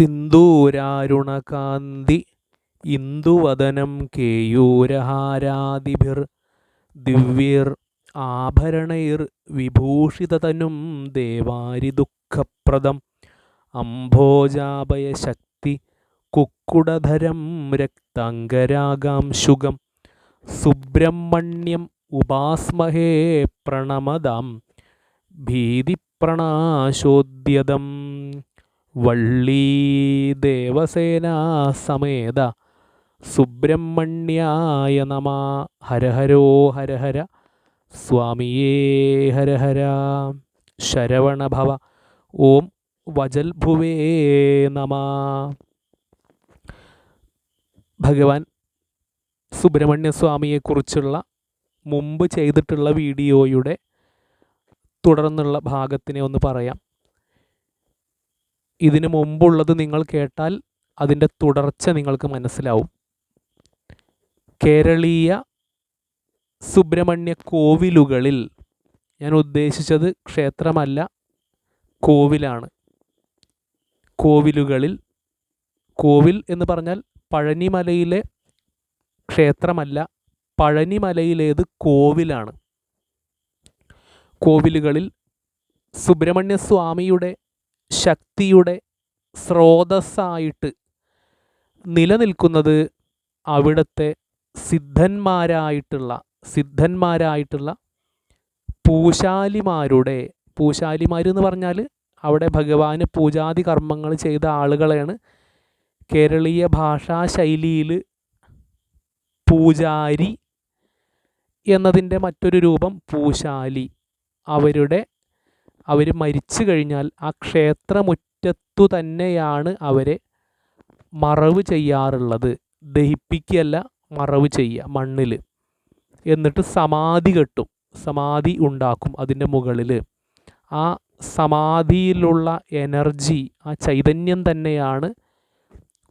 സിന്ദൂരാരുണകാന്തി ഇന്ദുവദനം കേയൂരഹാരാദിഭിർ ദിവ്യർ ആഭരണൈർ വിഭൂഷിതതനും ദേവാരിദുഃഖപ്രദം അംഭോജാഭയശക്തി കുക്കുടധരം രക്താംഗരാഗാംശുകം സുബ്രഹ്മണ്യം ഉപാസ്മഹേ പ്രണമദാം ഭീതിപ്രണാശോദ്യതം വള്ളീ ദേവസേനാ സമേത സുബ്രഹ്മണ്യായ നമ. ഹരഹരോ ഹരഹര സ്വാമിയേ ഹരഹര ശരവണഭവ ഓം വജൽഭുവേ നമ. ഭഗവാൻ സുബ്രഹ്മണ്യസ്വാമിയെക്കുറിച്ചുള്ള മുമ്പ് ചെയ്തിട്ടുള്ള വീഡിയോയുടെ തുടർന്നുള്ള ഭാഗത്തിനെ ഒന്ന് പറയാം. ഇതിനു മുമ്പുള്ളത് നിങ്ങൾ കേട്ടാൽ അതിന്റെ തുടർച്ച നിങ്ങൾക്ക് മനസ്സിലാവും. കേരളീയ സുബ്രഹ്മണ്യ കോവിലുകളിൽ ഞാൻ ഉദ്ദേശിച്ചത് ക്ഷേത്രമല്ല കോവിലാണ്. കോവിലുകളിൽ കോവിൽ എന്ന് പറഞ്ഞാൽ പഴനിമലയിലെ ക്ഷേത്രമല്ല പഴനിമലയിലേത് കോവിലാണ്. കോവിലുകളിൽ സുബ്രഹ്മണ്യ സ്വാമിയുടെ ശക്തിയുടെ സ്രോതസ്സായിട്ട് നിലനിൽക്കുന്നത് അവിടുത്തെ സിദ്ധന്മാരായിട്ടുള്ള സിദ്ധന്മാരായിട്ടുള്ള പൂശാലിമാരുടെ പൂശാലിമാർ എന്ന് പറഞ്ഞാൽ അവിടെ ഭഗവാന് പൂജാതി കർമ്മങ്ങൾ ചെയ്ത ആളുകളെയാണ് കേരളീയ ഭാഷാ ശൈലിയിൽ പൂജാരി എന്നതിന്റെ മറ്റൊരു രൂപം പൂശാലി. അവരുടെ അവർ മരിച്ചു കഴിഞ്ഞാൽ ആ ക്ഷേത്രമുറ്റത്തു തന്നെയാണ് അവരെ മറവ് ചെയ്യാറുള്ളത്. ദഹിപ്പിക്കുകയല്ല മറവ് ചെയ്യുക മണ്ണിൽ എന്നിട്ട് സമാധി കെട്ടും. സമാധി ഉണ്ടാക്കും അതിന്റെ മുകളിൽ ആ സമാധിയിലുള്ള എനർജി ആ ചൈതന്യം തന്നെയാണ്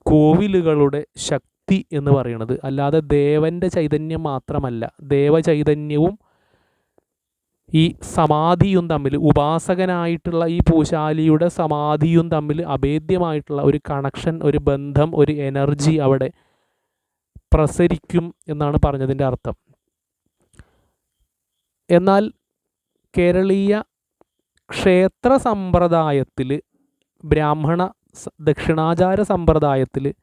കോവിലുകളുടെ ശക്തി എന്ന് പറയുന്നത്. അല്ലാതെ ദേവന്റെ ചൈതന്യം മാത്രമല്ല ദേവചൈതന്യവും ഈ സമാധിയും തമ്മിൽ ഉപാസകനായിട്ടുള്ള ഈ പൂശാലിയുടെ സമാധിയും തമ്മിൽ അഭേദ്യമായിട്ടുള്ള ഒരു കണക്ഷൻ ഒരു ബന്ധം ഒരു എനർജി അവിടെ പ്രസരിക്കും എന്നാണ് പറഞ്ഞതിന്റെ അർത്ഥം. എന്നാൽ കേരളീയ ക്ഷേത്ര സമ്പ്രദായത്തിൽ ബ്രാഹ്മണ ദക്ഷിണാചാര സമ്പ്രദായത്തിൽ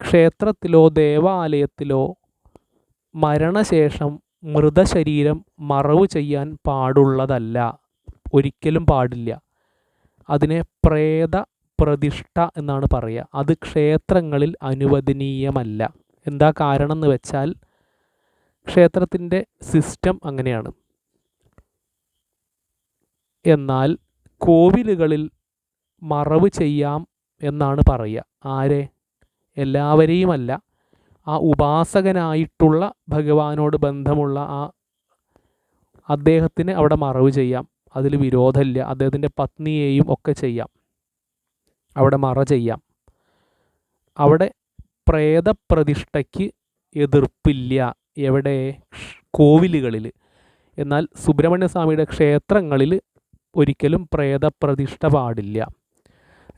ക്ഷേത്രത്തിലോ ദേവാലയത്തിലോ മരണശേഷം മൃതശരീരം മറവ് ചെയ്യാൻ പാടുള്ളതല്ല. ഒരിക്കലും പാടില്ല. അതിനെ പ്രേത പ്രതിഷ്ഠ എന്നാണ് പറയുക. അത് ക്ഷേത്രങ്ങളിൽ അനുവദനീയമല്ല. എന്താ കാരണം എന്ന് വെച്ചാൽ ക്ഷേത്രത്തിന്റെ സിസ്റ്റം അങ്ങനെയാണ്. എന്നാൽ കോവിലുകളിൽ മറവ് ചെയ്യാം എന്നാണ് പറയുക. ആരെ? എല്ലാവരെയുമല്ല. ആ ഉപാസകനായിട്ടുള്ള ഭഗവാനോട് ബന്ധമുള്ള ആ അദ്ദേഹത്തിന് അവിടെ മറവ് ചെയ്യാം. അതിൽ വിരോധമില്ല. അദ്ദേഹത്തിന്റെ പത്നിയെയും ഒക്കെ ചെയ്യാം. അവിടെ മറ ചെയ്യാം. അവിടെ പ്രേതപ്രതിഷ്ഠയ്ക്ക് എതിർപ്പില്ല എവിടെ? കോവിലുകളിൽ. എന്നാൽ സുബ്രഹ്മണ്യസ്വാമിയുടെ ക്ഷേത്രങ്ങളിൽ ഒരിക്കലും പ്രേതപ്രതിഷ്ഠ പാടില്ല.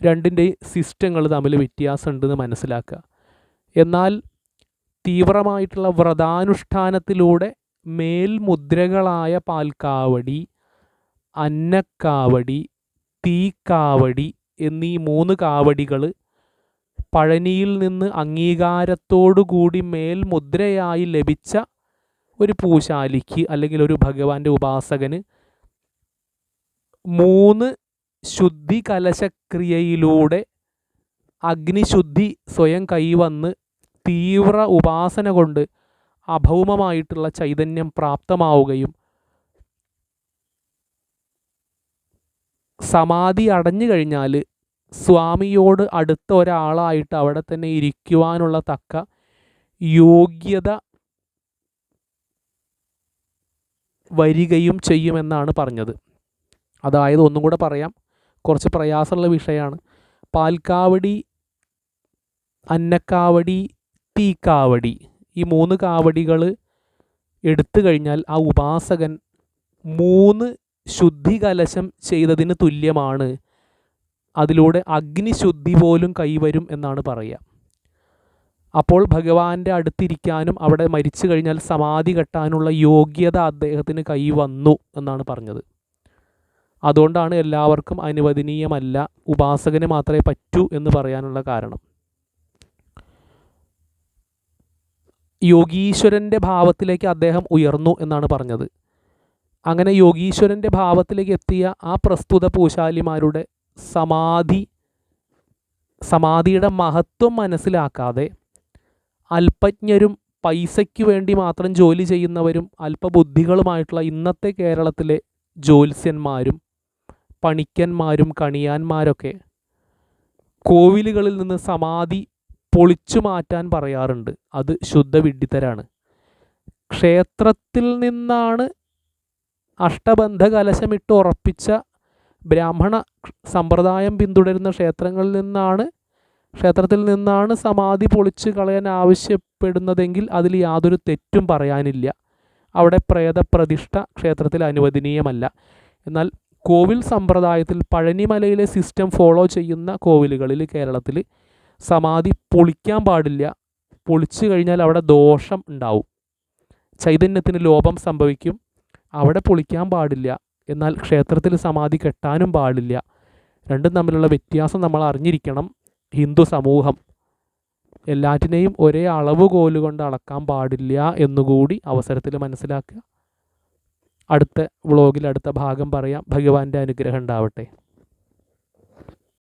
രണ്ടിന്റെയും സിസ്റ്റങ്ങൾ തമ്മിൽ വ്യത്യാസമുണ്ടെന്ന് മനസ്സിലാക്കുക. എന്നാൽ തീവ്രമായിട്ടുള്ള വ്രതാനുഷ്ഠാനത്തിലൂടെ മേൽമുദ്രകളായ പാൽക്കാവടി അന്നക്കാവടി തീക്കാവടി എന്നീ മൂന്ന് കാവടികൾ പഴനിയിൽ നിന്ന് അംഗീകാരത്തോടു കൂടി മേൽമുദ്രയായി ലഭിച്ച ഒരു പൂശാലിക്ക് അല്ലെങ്കിൽ ഒരു ഭഗവാന്റെ ഉപാസകന് മൂന്ന് ശുദ്ധി കലശക്രിയയിലൂടെ അഗ്നിശുദ്ധി സ്വയം കൈവന്ന് തീവ്ര ഉപാസന കൊണ്ട് അഭൗമമായിട്ടുള്ള ചൈതന്യം പ്രാപ്തമാവുകയും സമാധി അടഞ്ഞു കഴിഞ്ഞാൽ സ്വാമിയോട് അടുത്ത ഒരാളായിട്ട് അവിടെ തന്നെ ഇരിക്കുവാനുള്ള തക്ക യോഗ്യത വരികയും ചെയ്യുമെന്നാണ് പറഞ്ഞത്. അതായത് ഒന്നും കൂടെ പറയാം. കുറച്ച് പ്രയാസമുള്ള വിഷയമാണ്. പാൽക്കാവടി അന്നക്കാവടി തീക്കാവടി ഈ മൂന്ന് കാവടികൾ എടുത്തു കഴിഞ്ഞാൽ ആ ഉപാസകൻ മൂന്ന് ശുദ്ധി കലശം ചെയ്തതിന് തുല്യമാണ്. അതിലൂടെ അഗ്നിശുദ്ധി പോലും കൈവരും എന്നാണ് പറയുക. അപ്പോൾ ഭഗവാന്റെ അടുത്തിരിക്കാനും അവിടെ മരിച്ചു കഴിഞ്ഞാൽ സമാധി കെട്ടാനുള്ള യോഗ്യത അദ്ദേഹത്തിന് കൈവന്നു എന്നാണ് പറഞ്ഞത്. അതുകൊണ്ടാണ് എല്ലാവർക്കും അനുവദനീയമല്ല ഉപാസകന് മാത്രമേ പറ്റൂ എന്ന് പറയാനുള്ള കാരണം. യോഗീശ്വരന്റെ ഭാവത്തിലേക്ക് അദ്ദേഹം ഉയർന്നു എന്നാണ് പറഞ്ഞത്. അങ്ങനെ യോഗീശ്വരന്റെ ഭാവത്തിലേക്ക് എത്തിയ ആ പ്രസ്തുത പൂശാലിമാരുടെ സമാധി സമാധിയുടെ മഹത്വം മനസ്സിലാക്കാതെ അല്പജ്ഞരും പൈസയ്ക്ക് വേണ്ടി മാത്രം ജോലി ചെയ്യുന്നവരും അല്പബുദ്ധികളുമായിട്ടുള്ള ഇന്നത്തെ കേരളത്തിലെ ജ്യോത്സ്യന്മാരും പണിക്കന്മാരും കണിയാന്മാരൊക്കെ കോവിലുകളിൽ നിന്ന് സമാധി പൊളിച്ചു മാറ്റാൻ പറയാറുണ്ട്. അത് ശുദ്ധ വിഡ്ഢിത്തരാണ് ക്ഷേത്രത്തിൽ നിന്നാണ് അഷ്ടബന്ധ കലശമിട്ട് ഉറപ്പിച്ച ബ്രാഹ്മണ സമ്പ്രദായം പിന്തുടരുന്ന ക്ഷേത്രങ്ങളിൽ നിന്നാണ് ക്ഷേത്രത്തിൽ നിന്നാണ് സമാധി പൊളിച്ച് കളയാൻ ആവശ്യപ്പെടുന്നതെങ്കിൽ അതിൽ യാതൊരു തെറ്റും പറയാനില്ല. അവിടെ പ്രേതപ്രതിഷ്ഠ ക്ഷേത്രത്തിൽ അനുവദനീയമല്ല. എന്നാൽ കോവിൽ സമ്പ്രദായത്തിൽ പഴനിമലയിലെ സിസ്റ്റം ഫോളോ ചെയ്യുന്ന കോവിലുകളിൽ കേരളത്തിൽ സമാധി പൊളിക്കാൻ പാടില്ല. പൊളിച്ചു കഴിഞ്ഞാൽ അവിടെ ദോഷം ഉണ്ടാവും. ചൈതന്യത്തിന് ലോപം സംഭവിക്കും. അവിടെ പൊളിക്കാൻ പാടില്ല. എന്നാൽ ക്ഷേത്രത്തിൽ സമാധി കെട്ടാനും പാടില്ല. രണ്ടും തമ്മിലുള്ള വ്യത്യാസം നമ്മൾ അറിഞ്ഞിരിക്കണം. ഹിന്ദു സമൂഹം. എല്ലാറ്റിനെയും ഒരേ അളവ് കൊണ്ട് അളക്കാൻ പാടില്ല എന്നുകൂടി അവസരത്തിൽ മനസ്സിലാക്കുക. അടുത്ത വ്ളോഗിൽ അടുത്ത ഭാഗം പറയാം. ഭഗവാന്റെ അനുഗ്രഹം ഉണ്ടാവട്ടെ.